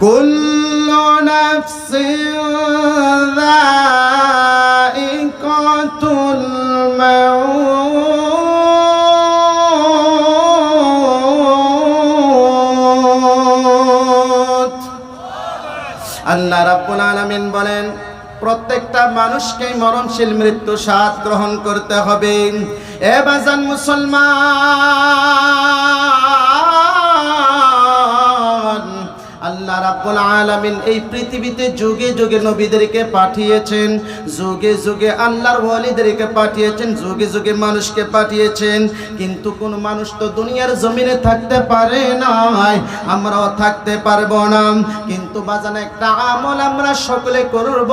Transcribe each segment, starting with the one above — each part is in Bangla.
كل نفس ذائقة الموت আল্লাহ রাব্বুল আলামিন বলেন প্রত্যেকটা মানুষকেই মরণশীল মৃত্যু স্বাদ গ্রহণ করতে হবে এ বাজান মুসলমান আলামিন এই পৃথিবীতে যুগে যুগে নবীদেরকে পাঠিয়েছেন, যুগে যুগে আল্লাহর ওয়ালিদেরকে পাঠিয়েছেন, যুগে যুগে মানুষকে পাঠিয়েছেন, কিন্তু কোন মানুষ তো দুনিয়ার জমিনে থাকতে পারে নাই, আমরাও থাকতে পারব না। কিন্তু বাজান, একটা আমল আমরা সকলে করব।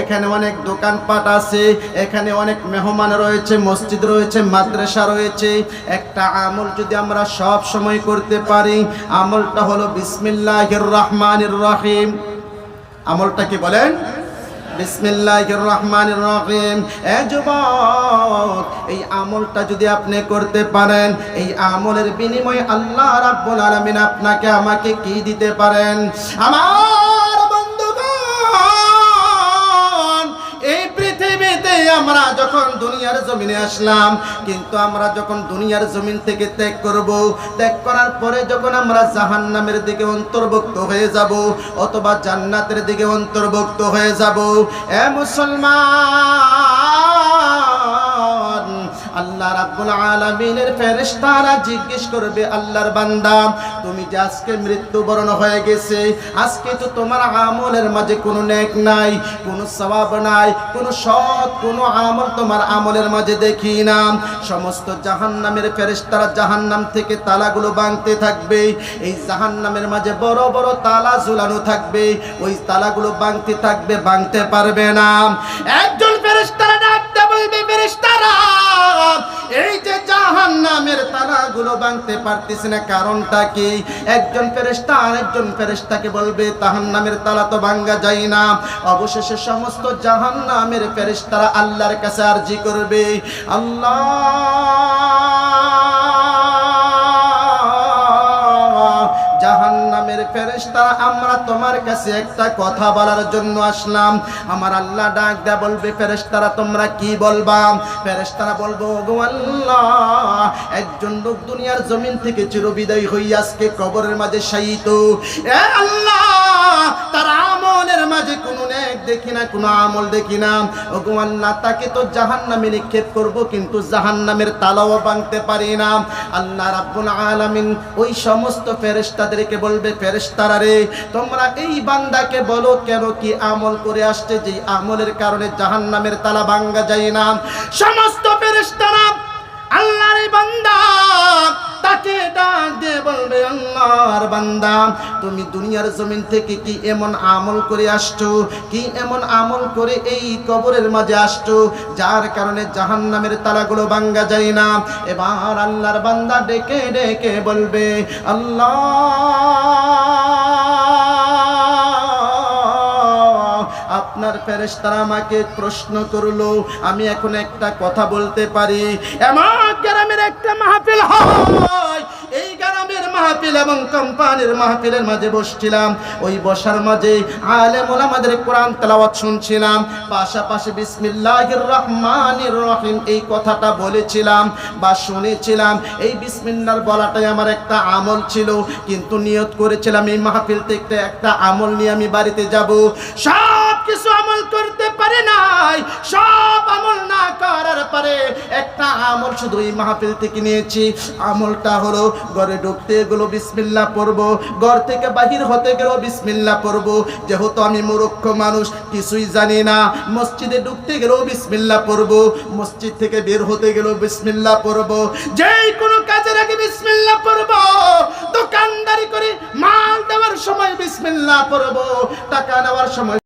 এখানে অনেক দোকানপাট আছে, এখানে অনেক মেহমান রয়েছে, মসজিদ রয়েছে, মাদ্রাসা রয়েছে। একটা আমল যদি আমরা সব সময় করতে পারি, আমলটা হলো বিসমিল্লাহির রহমানির রহিম। আমলটা কি বলেন? বিসমিল্লাহির রহমানির রহিম এ যুবক, এই আমলটা যদি আপনি করতে পারেন, এই আমলের বিনিময়ে আল্লাহ রাব্বুল আলামিন আপনাকে আমাকে কি দিতে পারেন? আমার দুনিয়ার জমিনে আসলাম, কিন্তু আমরা যখন দুনিয়ার জমিন থেকে ত্যাগ করব, ত্যাগ করার পরে যখন আমরা জাহান নামের দিকে অন্তর্ভুক্ত হয়ে যাব, অথবা জান্নাতের দিকে অন্তর্ভুক্ত হয়ে যাব, এ মুসলমান! আল্লাহ রাব্বুল আলামিনের ফেরেশতারা জিজ্ঞেস করবে আল্লাহর বান্দা, তুমি যে আজকে মৃত্যুবরণ হয়ে গেছে, আজকে তো তোমার আমলের মাঝে কোনো নেক নাই, কোনো সওয়াব নাই, কোনো সৎ, কোনো আমল তোমার আমলের মাঝে দেখি না। সমস্ত জাহান্নামের ফেরেশতারা জাহান্নাম থেকে তালাগুলো ভাঙতে থাকবে, এই জাহান্নামের মাঝে বড় বড় তালা ঝুলানো থাকবে, ওই তালাগুলো ভাঙতে থাকবে, ভাঙতে পারবে না। একজন ফেরেশতারা ডাকতে বলবে, ফেরেশতারা জাহান নামের তালাগুলো ভাঙতে পারতিস না। কারণটা কি? একজন ফেরেশতা আরেকজন ফেরেশতাকে বলবে, জাহান্নামের তালা তো ভাঙা যায় না। অবশেষে সমস্ত জাহান্নামের ফেরেশতারা আল্লাহর কাছে আরজি করবে। আল্লাহ ফেরেশতারা আমরা তোমার কাছে একটা কথা বলার জন্য আসলাম। আমার আল্লাহ ডাক দেয়া বলবে, ফেরেশতারা তোমরা কি বলবা? ফেরেশতারা বলব গো আল্লাহ, একজন লোক দুনিয়ার জমিন থেকে চিরবিদায় হই, আজকে কবরের মাঝে শায়িত। এ আল্লাহ মাঝে কোনো নেক দেখি না, কোনো আমল দেখি না। গো আল্লাহ তাকে তো জাহান্নামে নিক্ষেপ করব, কিন্তু জাহান্নামের তালাও ভাঙতে পারি না। আল্লাহ রাব্বুল আলামিন ওই সমস্ত ফেরেশতাদেরকে বলবে, ফেরেশতারা রে, তোমরা এই বান্দাকে বলো কেন কি আমল করে আসছে যে আমলের কারণে জাহান্নামের তালা ভাঙ্গা যায় না? সমস্ত আল্লাহর বান্দা, তুমি দুনিয়ার জমিন থেকে কি এমন আমল করে আসছো? কি এমন আমল করে এই কবরের মাঝে আসছো? যার কারণে জাহান্নামের তালাগুলো ভাঙ্গা যায় না। এবার আল্লাহর বান্দা ডেকে ডেকে বলবে, আল্লাহ, আপনার ফেরেশতারা আমাকে প্রশ্ন করল, আমি এখন একটা কথা বলতে পারি। এমন গ্রামের একটা মাহফিল হয়। মাহফিল এবং কোম্পানির মাহফিলের মাঝে বসছিলাম। ওই বসার মাঝে আলেম ওলামাদের কোরআন তেলাওয়াত শুনছিলাম। পাশাপাশি বিসমিল্লাহির রহমানির রহিম এই কথাটা বলেছিলাম বা শুনেছিলাম। এই বিসমিল্লার বলাটাই আমার একটা আমল ছিল। কিন্তু নিয়ত করেছিলাম এই মাহফিল থেকে একটা আমল নিয়ে আমি বাড়িতে যাব। সব কিছু আমল করতে পারে নাই, সব আমল না করার পরে একটা আমল শুধু এই মাহফিল থেকে নিয়েছি। আমলটা হলো, ঘরে ঢুকতে গেলো বিসমিল্লা পড়ব। ঘর থেকে বাহির হতে গেলেও বিসমিল্লা পড়ব। যেহেতু আমি মূর্খ মানুষ, কিছুই জানি না। মসজিদে ঢুকতে গেলেও বিসমিল্লা পড়ব। মসজিদ থেকে বের হতে গেলেও বিসমিল্লা পড়ব। যেই কোনো কাজের আগে বিসমিল্লা পড়ব। দোকানদারি করে মাল দেওয়ার সময় বিসমিল্লা পড়ব। টাকা নেওয়ার সময়